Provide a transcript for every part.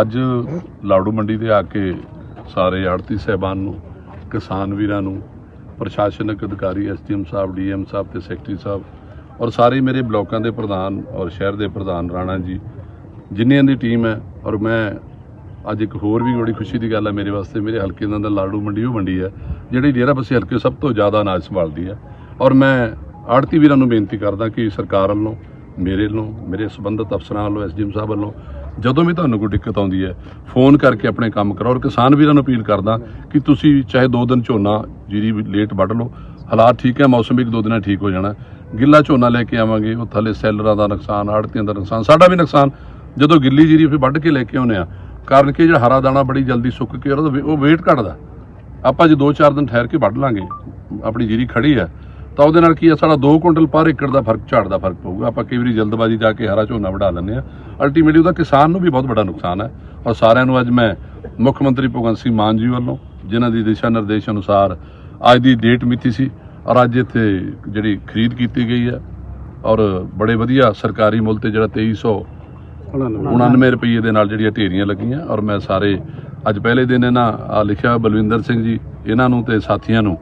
ਅੱਜ ਲਾੜੂ ਮੰਡੀ 'ਤੇ ਆ ਕੇ ਸਾਰੇ ਆੜਤੀ ਸਹਿਬਾਨ ਨੂੰ, ਕਿਸਾਨ ਵੀਰਾਂ ਨੂੰ, ਪ੍ਰਸ਼ਾਸਨਿਕ ਅਧਿਕਾਰੀ, ਐਸਡੀਐਮ ਸਾਹਿਬ, ਡੀਐਮ ਸਾਹਿਬ ਤੇ ਸੈਕਟਰੀ ਸਾਹਿਬ ਔਰ ਸਾਰੇ ਮੇਰੇ ਬਲਾਕਾਂ ਦੇ ਪ੍ਰਧਾਨ ਔਰ ਸ਼ਹਿਰ ਦੇ ਪ੍ਰਧਾਨ ਰਾਣਾ ਜੀ, ਜਿੰਨਿਆਂ ਦੀ ਟੀਮ ਹੈ ਔਰ ਮੈਂ ਅੱਜ ਇੱਕ ਹੋਰ ਵੀ ਬੜੀ ਖੁਸ਼ੀ ਦੀ ਗੱਲ ਹੈ ਮੇਰੇ ਵਾਸਤੇ, ਮੇਰੇ ਹਲਕੇ ਦਾ ਨਾਂ ਲਾੜੂ ਮੰਡੀ ਉਹ ਮੰਡੀ ਹੈ, ਜਿਹੜੀ ਡੇਰਾ ਬਸੀ ਹਲਕੇ ਸਭ ਤੋਂ ਜ਼ਿਆਦਾ ਅਨਾਜ ਸੰਭਾਲਦੀ ਹੈ ਔਰ ਮੈਂ ਆੜਤੀ ਵੀਰਾਂ ਨੂੰ ਬੇਨਤੀ ਕਰਦਾ ਕਿ ਸਰਕਾਰ ਵੱਲੋਂ, ਮੇਰੇ ਵੱਲੋਂ, ਮੇਰੇ ਸੰਬੰਧਿਤ ਅਫਸਰਾਂ ਵੱਲੋਂ, ਐਸਡੀਐਮ ਸਾਹਿਬ ਵੱਲੋਂ ਜਦੋਂ ਵੀ ਤੁਹਾਨੂੰ ਕੋਈ ਦਿੱਕਤ ਆਉਂਦੀ ਹੈ, ਫੋਨ ਕਰਕੇ ਆਪਣੇ ਕੰਮ ਕਰੋ ਔਰ ਕਿਸਾਨ ਵੀਰਾਂ ਨੂੰ ਅਪੀਲ ਕਰਦਾ ਕਿ ਤੁਸੀਂ ਚਾਹੇ 2 ਦਿਨ ਝੋਨਾ ਜੀਰੀ ਵੀ ਲੇਟ ਵੱਢ ਲਓ। ਹਾਲਾਤ ਠੀਕ ਹੈ, ਮੌਸਮ ਵੀ ਇੱਕ ਦੋ ਦਿਨਾਂ ਠੀਕ ਹੋ ਜਾਣਾ। ਗਿੱਲਾ ਝੋਨਾ ਲੈ ਕੇ ਆਵਾਂਗੇ, ਉਹ ਥੱਲੇ ਸੈਲਰਾਂ ਦਾ ਨੁਕਸਾਨ, ਆੜਤੀਆਂ ਦਾ ਨੁਕਸਾਨ, ਸਾਡਾ ਵੀ ਨੁਕਸਾਨ। ਜਦੋਂ ਗਿੱਲੀ ਜੀਰੀ ਫਿਰ ਵੱਢ ਕੇ ਲੈ ਕੇ ਆਉਂਦੇ ਆ ਕਾਰਨ ਕਿ ਜਿਹੜਾ ਹਰਾ ਦਾਣਾ ਬੜੀ ਜਲਦੀ ਸੁੱਕ ਕੇ ਉਹਦਾ ਉਹ ਵੇਟ ਘਟਦਾ। ਆਪਾਂ ਜੇ 2-4 ਦਿਨ ਠਹਿਰ ਕੇ ਵੱਢ ਲਾਂਗੇ, ਆਪਣੀ ਜੀਰੀ ਖੜੀ ਹੈ ਤਾਂ ਉਹਦੇ ਨਾਲ ਕੀ ਹੈ ਸਾਡਾ 2 ਕੁਇੰਟਲ ਪਰ ਏਕੜ ਦਾ ਫ਼ਰਕ, ਝਾੜ ਦਾ ਫ਼ਰਕ ਪਊਗਾ। ਆਪਾਂ ਕਈ ਵਾਰੀ ਜਲਦਬਾਜ਼ੀ ਜਾ ਕੇ ਹਰਾ ਝੋਨਾ ਵਢਾ ਲੈਂਦੇ ਆ ਅਲਟੀਮੇਟਲੀ ਉਹਦਾ ਕਿਸਾਨ ਨੂੰ ਵੀ ਬਹੁਤ ਵੱਡਾ ਨੁਕਸਾਨ ਹੈ। ਔਰ ਸਾਰਿਆਂ ਨੂੰ ਅੱਜ ਮੈਂ ਮੁੱਖ ਮੰਤਰੀ ਭਗਵੰਤ ਸਿੰਘ ਮਾਨ ਜੀ ਵੱਲੋਂ, ਜਿਨ੍ਹਾਂ ਦੀ ਦਿਸ਼ਾ ਨਿਰਦੇਸ਼ ਅਨੁਸਾਰ ਅੱਜ ਦੀ ਡੇਟ ਮਿਤੀ ਸੀ, ਔਰ ਅੱਜ ਇੱਥੇ ਜਿਹੜੀ ਖਰੀਦ ਕੀਤੀ ਗਈ ਹੈ। ਔਰ ਬੜੇ ਵਧੀਆ ਸਰਕਾਰੀ ਮੁੱਲ ਤੇ ਜਿਹੜਾ 2300 99 ਰੁਪਏ ਦੇ ਨਾਲ ਜਿਹੜੀਆਂ ਢੇਰੀਆਂ ਲੱਗੀਆਂ। ਔਰ ਮੈਂ ਸਾਰੇ, ਅੱਜ ਪਹਿਲੇ ਦਿਨ ਇਹਨਾਂ ਲਿਖਿਆ ਬਲਵਿੰਦਰ ਸਿੰਘ ਜੀ, ਇਹਨਾਂ ਨੂੰ ਤੇ ਸਾਥੀਆਂ ਨੂੰ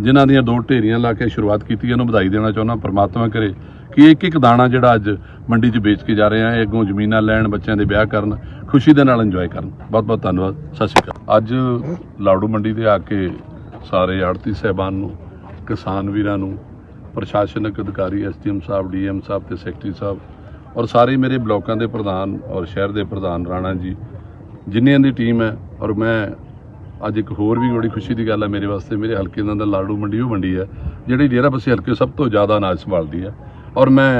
ਜਿਨ੍ਹਾਂ ਦੀਆਂ ਦੋ ਢੇਰੀਆਂ ਲਾ ਕੇ ਸ਼ੁਰੂਆਤ ਕੀਤੀ ਇਹਨੂੰ ਵਧਾਈ ਦੇਣਾ ਚਾਹੁੰਦਾ ਪਰਮਾਤਮਾ ਕਰੇ ਕਿ ਇੱਕ ਇੱਕ ਦਾਣਾ ਜਿਹੜਾ ਅੱਜ ਮੰਡੀ 'ਚ ਵੇਚ ਕੇ ਜਾ ਰਹੇ ਆ ਇਹ ਅੱਗੋਂ ਜ਼ਮੀਨਾਂ ਲੈਣ, ਬੱਚਿਆਂ ਦੇ ਵਿਆਹ ਕਰਨ, ਖੁਸ਼ੀ ਦੇ ਨਾਲ ਇੰਜੋਏ ਕਰਨ। ਬਹੁਤ ਬਹੁਤ ਧੰਨਵਾਦ, ਸਤਿ ਸ਼੍ਰੀ ਅਕਾਲ। ਅੱਜ ਲਾੜੂ ਮੰਡੀ 'ਤੇ ਆ ਕੇ ਸਾਰੇ ਆੜਤੀ ਸਹਿਬਾਨ ਨੂੰ, ਕਿਸਾਨ ਵੀਰਾਂ ਨੂੰ, ਪ੍ਰਸ਼ਾਸਨਿਕ ਅਧਿਕਾਰੀ ਐਸਡੀਐਮ ਸਾਹਿਬ ਡੀਐਮ ਸਾਹਿਬ ਤੇ ਸੈਕਟਰੀ ਸਾਹਿਬ ਔਰ ਸਾਰੇ ਮੇਰੇ ਬਲਾਕਾਂ ਦੇ ਪ੍ਰਧਾਨ ਔਰ ਸ਼ਹਿਰ ਦੇ ਪ੍ਰਧਾਨ ਰਾਣਾ ਜੀ, ਜਿੰਨਿਆਂ ਦੀ ਟੀਮ ਹੈ ਔਰ ਮੈਂ ਅੱਜ ਇੱਕ ਹੋਰ ਵੀ ਬੜੀ ਖੁਸ਼ੀ ਦੀ ਗੱਲ ਹੈ ਮੇਰੇ ਵਾਸਤੇ, ਮੇਰੇ ਹਲਕੇ ਦਾ ਨਾਂ ਲਾੜੂ ਮੰਡੀ, ਉਹ ਮੰਡੀ ਹੈ ਜਿਹੜੀ ਡੇਰਾ ਬਸੀ ਹਲਕੇ ਸਭ ਤੋਂ ਜ਼ਿਆਦਾ ਅਨਾਜ ਸੰਭਾਲਦੀ ਹੈ ਔਰ ਮੈਂ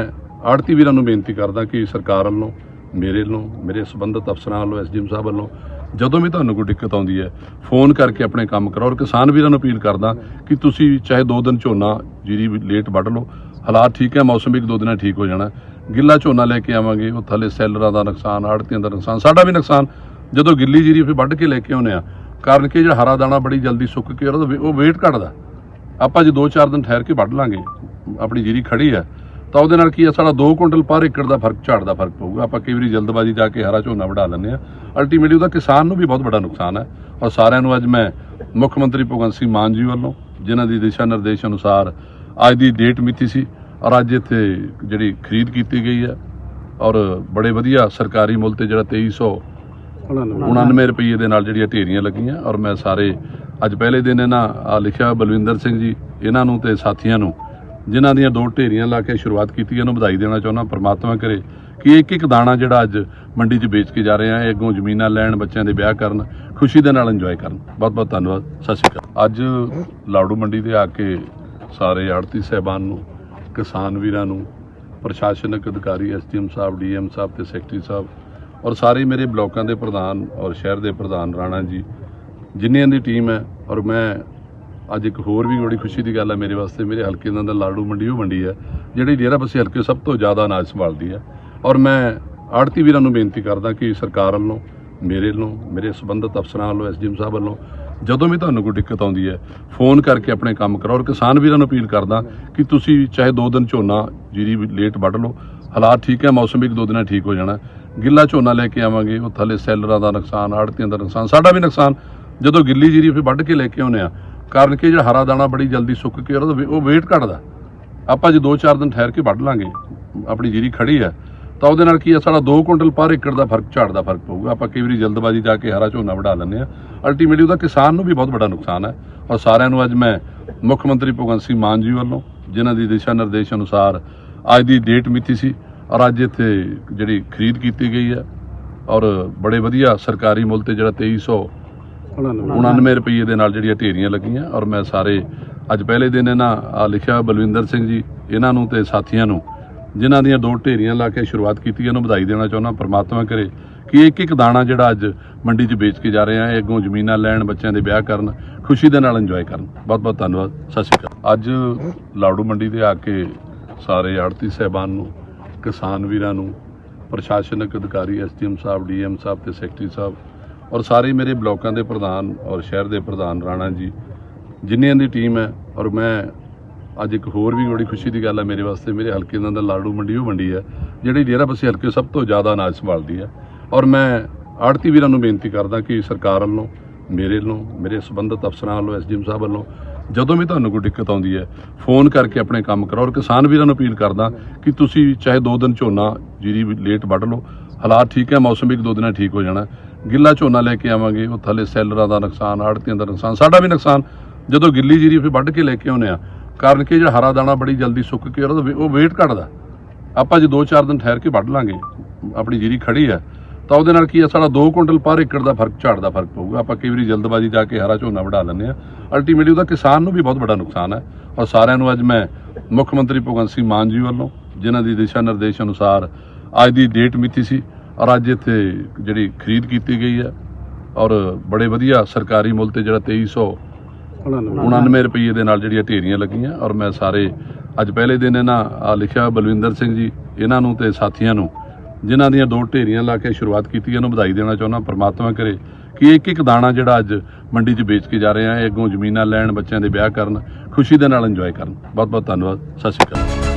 ਆੜਤੀ ਵੀਰਾਂ ਨੂੰ ਬੇਨਤੀ ਕਰਦਾ ਕਿ ਸਰਕਾਰ ਵੱਲੋਂ, ਮੇਰੇ ਵੱਲੋਂ, ਮੇਰੇ ਸੰਬੰਧਿਤ ਅਫਸਰਾਂ ਵੱਲੋਂ, ਐਸਡੀਐਮ ਸਾਹਿਬ ਵੱਲੋਂ, ਜਦੋਂ ਵੀ ਤੁਹਾਨੂੰ ਕੋਈ ਦਿੱਕਤ ਆਉਂਦੀ ਹੈ, ਫੋਨ ਕਰਕੇ ਆਪਣੇ ਕੰਮ ਕਰੋ। ਔਰ ਕਿਸਾਨ ਵੀਰਾਂ ਨੂੰ ਅਪੀਲ ਕਰਦਾ ਕਿ ਤੁਸੀਂ ਚਾਹੇ 2 ਦਿਨ ਝੋਨਾ, ਜੀਰੀ ਲੇਟ ਵੱਢ ਲਓ। ਹਾਲਾਤ ਠੀਕ ਹੈ, ਮੌਸਮ ਵੀ ਇੱਕ ਦੋ ਦਿਨਾਂ ਠੀਕ ਹੋ ਜਾਣਾ। ਗਿੱਲਾ ਝੋਨਾ ਲੈ ਕੇ ਆਵਾਂਗੇ, ਉਹ ਥੱਲੇ ਸੈਲਰਾਂ ਦਾ ਨੁਕਸਾਨ ਆੜਤੀਆਂ ਦਾ ਨੁਕਸਾਨ, ਸਾਡਾ ਵੀ ਨੁਕਸਾਨ। ਜਦੋਂ ਗਿੱਲੀ ਜੀਰੀ ਫਿਰ ਵੱਢ ਕੇ ਲੈ ਕੇ ਆਉਂਦੇ ਆ ਕਾਰਨ ਕਿ ਜਿਹੜਾ ਹਰਾ ਦਾਣਾ ਬੜੀ ਜਲਦੀ ਸੁੱਕ ਕੇ ਉਹਦਾ ਉਹ ਵੇਟ ਘਟਦਾ। ਆਪਾਂ ਜੇ 2-4 ਦਿਨ ਠਹਿਰ ਕੇ ਵੱਢ ਲਾਂਗੇ, ਆਪਣੀ ਜੀਰੀ ਖੜੀ ਹੈ, ਤਾਂ ਉਹਦੇ ਨਾਲ ਕੀ ਹੈ? ਸਾਡਾ 2 ਕੁਇੰਟਲ ਪਰ ਏਕੜ ਦਾ ਫ਼ਰਕ, ਝਾੜ ਦਾ ਫ਼ਰਕ ਪਊਗਾ। ਆਪਾਂ ਕਈ ਵਾਰੀ ਜਲਦਬਾਜ਼ੀ ਜਾ ਕੇ ਹਰਾ ਝੋਨਾ ਵਢਾ ਲੈਂਦੇ ਆ ਅਲਟੀਮੇਟਲੀ ਉਹਦਾ ਕਿਸਾਨ ਨੂੰ ਵੀ ਬਹੁਤ ਵੱਡਾ ਨੁਕਸਾਨ ਹੈ। ਔਰ ਸਾਰਿਆਂ ਨੂੰ ਅੱਜ ਮੈਂ ਮੁੱਖ ਮੰਤਰੀ ਭਗਵੰਤ ਸਿੰਘ ਮਾਨ ਜੀ ਵੱਲੋਂ, ਜਿਨ੍ਹਾਂ ਦੀ ਦਿਸ਼ਾ ਨਿਰਦੇਸ਼ ਅਨੁਸਾਰ ਅੱਜ ਦੀ ਡੇਟ ਮਿਤੀ ਸੀ, ਔਰ ਅੱਜ ਇੱਥੇ ਜਿਹੜੀ ਖਰੀਦ ਕੀਤੀ ਗਈ ਹੈ, ਔਰ ਬੜੇ ਵਧੀਆ ਸਰਕਾਰੀ ਮੁੱਲ ਤੇ ਜਿਹੜਾ 2300 99 ਰੁਪਏ ਦੇ ਨਾਲ ਜਿਹੜੀਆਂ ਢੇਰੀਆਂ ਲੱਗੀਆਂ ਔਰ ਮੈਂ ਸਾਰੇ ਅੱਜ ਪਹਿਲੇ ਦਿਨ ਇਹਨਾਂ ਆ ਲਿਖਿਆ ਬਲਵਿੰਦਰ ਸਿੰਘ ਜੀ, ਇਹਨਾਂ ਨੂੰ ਤੇ ਸਾਥੀਆਂ ਨੂੰ, ਜਿਨ੍ਹਾਂ ਦੀਆਂ ਦੋ ਢੇਰੀਆਂ ਲਾ ਕੇ ਸ਼ੁਰੂਆਤ ਕੀਤੀ, ਇਹਨੂੰ ਵਧਾਈ ਦੇਣਾ ਚਾਹੁੰਦਾ, ਪਰਮਾਤਮਾ ਕਰੇ ਕਿ ਇੱਕ ਇੱਕ ਦਾਣਾ ਜਿਹੜਾ ਅੱਜ ਮੰਡੀ 'ਚ ਵੇਚ ਕੇ ਜਾ ਰਹੇ ਆ, ਇਹ ਅੱਗੋਂ ਜ਼ਮੀਨਾਂ ਲੈਣ, ਬੱਚਿਆਂ ਦੇ ਵਿਆਹ ਕਰਨ, ਖੁਸ਼ੀ ਦੇ ਨਾਲ ਇੰਜੋਏ ਕਰਨ। ਬਹੁਤ ਬਹੁਤ ਧੰਨਵਾਦ, ਸਤਿ ਸ਼੍ਰੀ ਅਕਾਲ। ਅੱਜ ਲਾੜੂ ਮੰਡੀ 'ਤੇ ਆ ਕੇ ਸਾਰੇ ਆੜਤੀ ਸਹਿਬਾਨ ਨੂੰ, ਕਿਸਾਨ ਵੀਰਾਂ ਨੂੰ, ਪ੍ਰਸ਼ਾਸਨਿਕ ਅਧਿਕਾਰੀ ਐਸਡੀਐਮ ਸਾਹਿਬ ਡੀਐਮ ਸਾਹਿਬ ਤੇ ਸੈਕਟਰੀ ਸਾਹਿਬ ਔਰ ਸਾਰੇ ਮੇਰੇ ਬਲਾਕਾਂ ਦੇ ਪ੍ਰਧਾਨ ਔਰ ਸ਼ਹਿਰ ਦੇ ਪ੍ਰਧਾਨ ਰਾਣਾ ਜੀ, ਜਿੰਨਿਆਂ ਦੀ ਟੀਮ ਹੈ ਔਰ ਮੈਂ ਅੱਜ ਇੱਕ ਹੋਰ ਵੀ ਬੜੀ ਖੁਸ਼ੀ ਦੀ ਗੱਲ ਹੈ ਮੇਰੇ ਵਾਸਤੇ, ਮੇਰੇ ਹਲਕੇ ਦਾ ਨਾਂ ਲਾੜੂ ਮੰਡੀ ਉਹ ਮੰਡੀ ਹੈ, ਜਿਹੜੀ ਡੇਰਾ ਬਸੀ ਹਲਕੇ ਸਭ ਤੋਂ ਜ਼ਿਆਦਾ ਅਨਾਜ ਸੰਭਾਲਦੀ ਹੈ। ਔਰ ਮੈਂ ਆੜਤੀ ਵੀਰਾਂ ਨੂੰ ਬੇਨਤੀ ਕਰਦਾ ਕਿ ਸਰਕਾਰ ਵੱਲੋਂ, ਮੇਰੇ ਵੱਲੋਂ, ਮੇਰੇ ਸੰਬੰਧਿਤ ਅਫਸਰਾਂ ਵੱਲੋਂ, ਐਸਡੀਐਮ ਸਾਹਿਬ ਵੱਲੋਂ ਜਦੋਂ ਵੀ ਤੁਹਾਨੂੰ ਕੋਈ ਦਿੱਕਤ ਆਉਂਦੀ ਹੈ, ਫੋਨ ਕਰਕੇ ਆਪਣੇ ਕੰਮ ਕਰੋ। ਔਰ ਕਿਸਾਨ ਵੀਰਾਂ ਨੂੰ ਅਪੀਲ ਕਰਦਾ ਕਿ ਤੁਸੀਂ ਚਾਹੇ 2 ਦਿਨ ਝੋਨਾ ਜੀਰੀ ਲੇਟ ਵੱਢ ਲਓ। ਹਾਲਾਤ ਠੀਕ ਹੈ, ਮੌਸਮ ਵੀ ਇੱਕ ਦੋ ਦਿਨਾਂ ਠੀਕ ਹੋ ਜਾਣਾ। ਗਿੱਲਾ ਝੋਨਾ ਲੈ ਕੇ ਆਵਾਂਗੇ, ਉਹ ਥੱਲੇ ਸੈਲਰਾਂ ਦਾ ਨੁਕਸਾਨ, ਆੜਤੀਆਂ ਦਾ ਨੁਕਸਾਨ, ਸਾਡਾ ਵੀ ਨੁਕਸਾਨ। ਜਦੋਂ ਗਿੱਲੀ ਜੀਰੀ ਫਿਰ ਵੱਢ ਕੇ ਲੈ ਕੇ ਆਉਂਦੇ ਆ ਕਾਰਨ ਕਿ ਜਿਹੜਾ ਹਰਾ ਦਾਣਾ ਬੜੀ ਜਲਦੀ ਸੁੱਕ ਕੇ ਉਹਦਾ ਵੇ- ਉਹ ਵੇਟ ਘਟਦਾ। ਆਪਾਂ ਜੇ 2-4 ਦਿਨ ਠਹਿਰ ਕੇ ਵੱਢ ਲਾਂਗੇ, ਆਪਣੀ ਜੀਰੀ ਖੜੀ ਹੈ, ਤਾਂ ਉਹਦੇ ਨਾਲ ਕੀ ਹੈ, ਸਾਡਾ 2 ਕੁਇੰਟਲ ਪਰ ਏਕੜ ਦਾ ਫ਼ਰਕ, ਝਾੜ ਦਾ ਫ਼ਰਕ ਪਊਗਾ। ਆਪਾਂ ਕਈ ਵਾਰੀ ਜਲਦਬਾਜ਼ੀ ਜਾ ਕੇ ਹਰਾ ਝੋਨਾ ਵਢਾ ਲੈਂਦੇ ਆ ਅਲਟੀਮੇਟਲੀ ਉਹਦਾ ਕਿਸਾਨ ਨੂੰ ਵੀ ਬਹੁਤ ਵੱਡਾ ਨੁਕਸਾਨ ਹੈ। ਔਰ ਸਾਰਿਆਂ ਨੂੰ ਅੱਜ ਮੈਂ ਮੁੱਖ ਮੰਤਰੀ ਭਗਵੰਤ ਸਿੰਘ ਮਾਨ ਜੀ ਵੱਲੋਂ, ਜਿਨ੍ਹਾਂ ਦੀ ਦਿਸ਼ਾ ਨਿਰਦੇਸ਼ ਅਨੁਸਾਰ ਅੱਜ ਦੀ ਡੇਟ ਮਿਤੀ ਸੀ ਔਰ ਅੱਜ ਇੱਥੇ ਜਿਹੜੀ ਖਰੀਦ ਕੀਤੀ ਗਈ ਹੈ ਔਰ ਬੜੇ ਵਧੀਆ ਸਰਕਾਰੀ ਮੁੱਲ ਤੇ ਜਿਹੜਾ 2300 99 ਰੁਪਏ ਦੇ ਨਾਲ ਜਿਹੜੀਆਂ ਢੇਰੀਆਂ ਲੱਗੀਆਂ ਔਰ ਮੈਂ ਸਾਰੇ ਅੱਜ ਪਹਿਲੇ ਦਿਨ ਇਹਨਾਂ ਆ ਲਿਖਿਆ ਬਲਵਿੰਦਰ ਸਿੰਘ ਜੀ, ਇਹਨਾਂ ਨੂੰ ਤੇ ਸਾਥੀਆਂ ਨੂੰ, ਜਿਨ੍ਹਾਂ ਦੀਆਂ ਦੋ ਢੇਰੀਆਂ ਲਾ ਕੇ ਸ਼ੁਰੂਆਤ ਕੀਤੀ ਇਹਨੂੰ ਵਧਾਈ ਦੇਣਾ ਚਾਹੁੰਦਾ, ਪਰਮਾਤਮਾ ਕਰੇ ਕਿ ਇੱਕ ਇੱਕ ਦਾਣਾ ਜਿਹੜਾ ਅੱਜ ਮੰਡੀ 'ਚ ਵੇਚ ਕੇ ਜਾ ਰਹੇ ਆ, ਇਹ ਅੱਗੋਂ ਜ਼ਮੀਨਾਂ ਲੈਣ, ਬੱਚਿਆਂ ਦੇ ਵਿਆਹ ਕਰਨ, ਖੁਸ਼ੀ ਦੇ ਨਾਲ ਇੰਜੋਏ ਕਰਨ। ਬਹੁਤ ਬਹੁਤ ਧੰਨਵਾਦ, ਸਤਿ ਸ਼੍ਰੀ ਅਕਾਲ। ਅੱਜ ਲਾੜੂ ਮੰਡੀ 'ਤੇ ਆ ਕੇ ਸਾਰੇ ਆੜਤੀ ਸਹਿਬਾਨ ਨੂੰ ਕਿਸਾਨ ਵੀਰਾਂ ਨੂੰ, ਪ੍ਰਸ਼ਾਸਨਿਕ ਅਧਿਕਾਰੀ, ਐਸਡੀਐਮ ਸਾਹਿਬ, ਡੀਐਮ ਸਾਹਿਬ ਤੇ ਸੈਕਟਰੀ ਸਾਹਿਬ ਔਰ ਸਾਰੇ ਮੇਰੇ ਬਲਾਕਾਂ ਦੇ ਪ੍ਰਧਾਨ ਔਰ ਸ਼ਹਿਰ ਦੇ ਪ੍ਰਧਾਨ ਰਾਣਾ ਜੀ, ਜਿੰਨਿਆਂ ਦੀ ਟੀਮ ਹੈ ਔਰ ਮੈਂ ਅੱਜ ਇੱਕ ਹੋਰ ਵੀ ਬੜੀ ਖੁਸ਼ੀ ਦੀ ਗੱਲ ਹੈ ਮੇਰੇ ਵਾਸਤੇ, ਮੇਰੇ ਹਲਕੇ ਦਾ ਨਾਂ ਲਾੜੂ ਮੰਡੀ ਉਹ ਮੰਡੀ ਹੈ, ਜਿਹੜੀ ਡੇਰਾ ਬਸੀ ਹਲਕੇ ਸਭ ਤੋਂ ਜ਼ਿਆਦਾ ਅਨਾਜ ਸੰਭਾਲਦੀ ਹੈ ਔਰ ਮੈਂ ਆੜਤੀ ਵੀਰਾਂ ਨੂੰ ਬੇਨਤੀ ਕਰਦਾ ਕਿ ਸਰਕਾਰ ਵੱਲੋਂ, ਮੇਰੇ ਵੱਲੋਂ, ਮੇਰੇ ਸੰਬੰਧਿਤ ਅਫਸਰਾਂ ਵੱਲੋਂ, ਐਸਡੀਐਮ ਸਾਹਿਬ ਵੱਲੋਂ ਜਦੋਂ ਵੀ ਤੁਹਾਨੂੰ ਕੋਈ ਦਿੱਕਤ ਆਉਂਦੀ ਹੈ, ਫੋਨ ਕਰਕੇ ਆਪਣੇ ਕੰਮ ਕਰਾਓ ਔਰ ਕਿਸਾਨ ਵੀਰਾਂ ਨੂੰ ਅਪੀਲ ਕਰਦਾ ਕਿ ਤੁਸੀਂ ਚਾਹੇ 2 ਦਿਨ ਝੋਨਾ ਜੀਰੀ ਵੀ ਲੇਟ ਵੱਢ ਲਓ, ਹਾਲਾਤ ਠੀਕ ਹੈ, ਮੌਸਮ ਵੀ ਇੱਕ ਦੋ ਦਿਨਾਂ ਠੀਕ ਹੋ ਜਾਣਾ, ਗਿੱਲਾ ਝੋਨਾ ਲੈ ਕੇ ਆਵਾਂਗੇ, ਉਹ ਥੱਲੇ ਸੈਲਰਾਂ ਦਾ ਨੁਕਸਾਨ, ਆੜਤੀਆਂ ਦਾ ਨੁਕਸਾਨ, ਸਾਡਾ ਵੀ ਨੁਕਸਾਨ, ਜਦੋਂ ਗਿੱਲੀ ਜੀਰੀ ਫਿਰ ਵੱਢ ਕੇ ਲੈ ਕੇ ਆਉਂਦੇ ਆ ਕਾਰਨ ਕਿ ਜਿਹੜਾ ਹਰਾ ਦਾਣਾ ਬੜੀ ਜਲਦੀ ਸੁੱਕ ਕੇ ਉਹਦਾ ਵੇ- ਉਹ weight ਘਟਦਾ, ਆਪਾਂ ਜੇ 2-4 ਦਿਨ ਠਹਿਰ ਕੇ ਵੱਢ ਲਾਂਗੇ, ਆਪਣੀ ਜੀਰੀ ਖੜੀ ਹੈ, ਤਾਂ ਉਹਦੇ ਨਾਲ ਕੀ ਹੈ, ਸਾਡਾ 2 ਕੁਇੰਟਲ ਪਰ ਏਕੜ ਦਾ ਫ਼ਰਕ, ਝਾੜ ਦਾ ਫ਼ਰਕ ਪਊਗਾ, ਆਪਾਂ ਕਈ ਵਾਰੀ ਜਲਦਬਾਜ਼ੀ ਜਾ ਕੇ ਹਰਾ ਝੋਨਾ ਵਢਾ ਲੈਂਦੇ ਆ ਅਲਟੀਮੇਟਲੀ ਉਹਦਾ ਕਿਸਾਨ ਨੂੰ ਵੀ ਬਹੁਤ ਵੱਡਾ ਨੁਕਸਾਨ ਹੈ। ਔਰ ਸਾਰਿਆਂ ਨੂੰ ਅੱਜ ਮੈਂ ਮੁੱਖ ਮੰਤਰੀ ਭਗਵੰਤ ਸਿੰਘ ਮਾਨ ਜੀ ਵੱਲੋਂ ਜਿਨ੍ਹਾਂ ਦੀ ਦਿਸ਼ਾ ਨਿਰਦੇਸ਼ ਅਨੁਸਾਰ ਅੱਜ ਦੀ ਡੇਟ ਮਿਤੀ ਸੀ ਔਰ ਅੱਜ ਇੱਥੇ ਜਿਹੜੀ ਖਰੀਦ ਕੀਤੀ ਗਈ ਹੈ। ਔਰ ਬੜੇ ਵਧੀਆ ਸਰਕਾਰੀ ਮੁੱਲ ਤੇ ਜਿਹੜਾ 2300 99 ਰੁਪਏ ਦੇ ਨਾਲ ਜਿਹੜੀਆਂ ਢੇਰੀਆਂ ਲੱਗੀਆਂ। ਔਰ ਮੈਂ ਸਾਰੇ ਅੱਜ ਪਹਿਲੇ ਦਿਨ ਇਹਨਾਂ ਲਿਖਿਆ ਬਲਵਿੰਦਰ ਸਿੰਘ ਜੀ ਇਹਨਾਂ ਨੂੰ ਤੇ ਸਾਥੀਆਂ ਨੂੰ ਜਿਨ੍ਹਾਂ ਦੀਆਂ ਦੋ ਢੇਰੀਆਂ ਲਾ ਕੇ ਸ਼ੁਰੂਆਤ ਕੀਤੀ ਇਹਨੂੰ ਵਧਾਈ ਦੇਣਾ ਚਾਹੁੰਦਾ, ਪਰਮਾਤਮਾ ਕਰੇ ਕਿ ਇੱਕ ਇੱਕ ਦਾਣਾ ਜਿਹੜਾ ਅੱਜ ਮੰਡੀ 'ਚ ਵੇਚ ਕੇ ਜਾ ਰਹੇ ਆ, ਇਹ ਅੱਗੋਂ ਜ਼ਮੀਨਾਂ ਲੈਣ, ਬੱਚਿਆਂ ਦੇ ਵਿਆਹ ਕਰਨ, ਖੁਸ਼ੀ ਦੇ ਨਾਲ ਇੰਜੋਏ ਕਰਨ। ਬਹੁਤ ਬਹੁਤ ਧੰਨਵਾਦ। ਸਤਿ ਸ਼੍ਰੀ ਅਕਾਲ।